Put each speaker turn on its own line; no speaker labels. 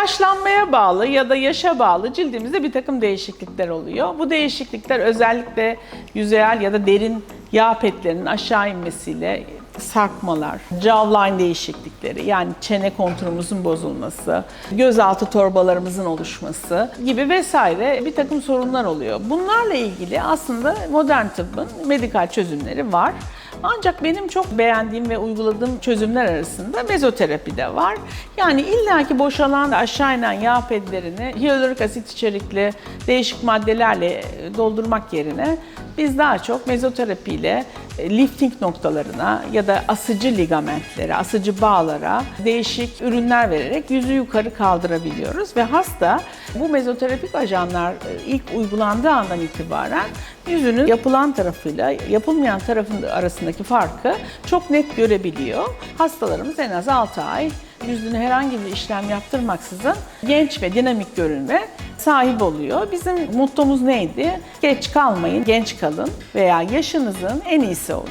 yaşlanmaya bağlı ya da yaşa bağlı cildimizde bir takım değişiklikler oluyor. Bu değişiklikler özellikle yüzeyel ya da derin yağ petlerinin aşağı inmesiyle sarkmalar, jawline değişiklikleri yani çene konturumuzun bozulması, gözaltı torbalarımızın oluşması gibi vesaire bir takım sorunlar oluyor. Bunlarla ilgili aslında modern tıbbın medikal çözümleri var. Ancak benim çok beğendiğim ve uyguladığım çözümler arasında mezoterapi de var. Yani illaki boşalan aşağı inen yağ pedlerini hyaluronik asit içerikli değişik maddelerle doldurmak yerine biz daha çok mezoterapiyle e, lifting noktalarına ya da asıcı ligamentlere, asıcı bağlara değişik ürünler vererek yüzü yukarı kaldırabiliyoruz ve hasta bu mezoterapik ajanlar e, ilk uygulandığı andan itibaren yüzünün yapılan tarafıyla yapılmayan tarafın arasındaki farkı çok net görebiliyor. Hastalarımız en az 6 ay yüzüne herhangi bir işlem yaptırmaksızın genç ve dinamik görünme sahip oluyor. Bizim mottomuz neydi? Geç kalmayın, genç kalın veya yaşınızın en iyisi olun.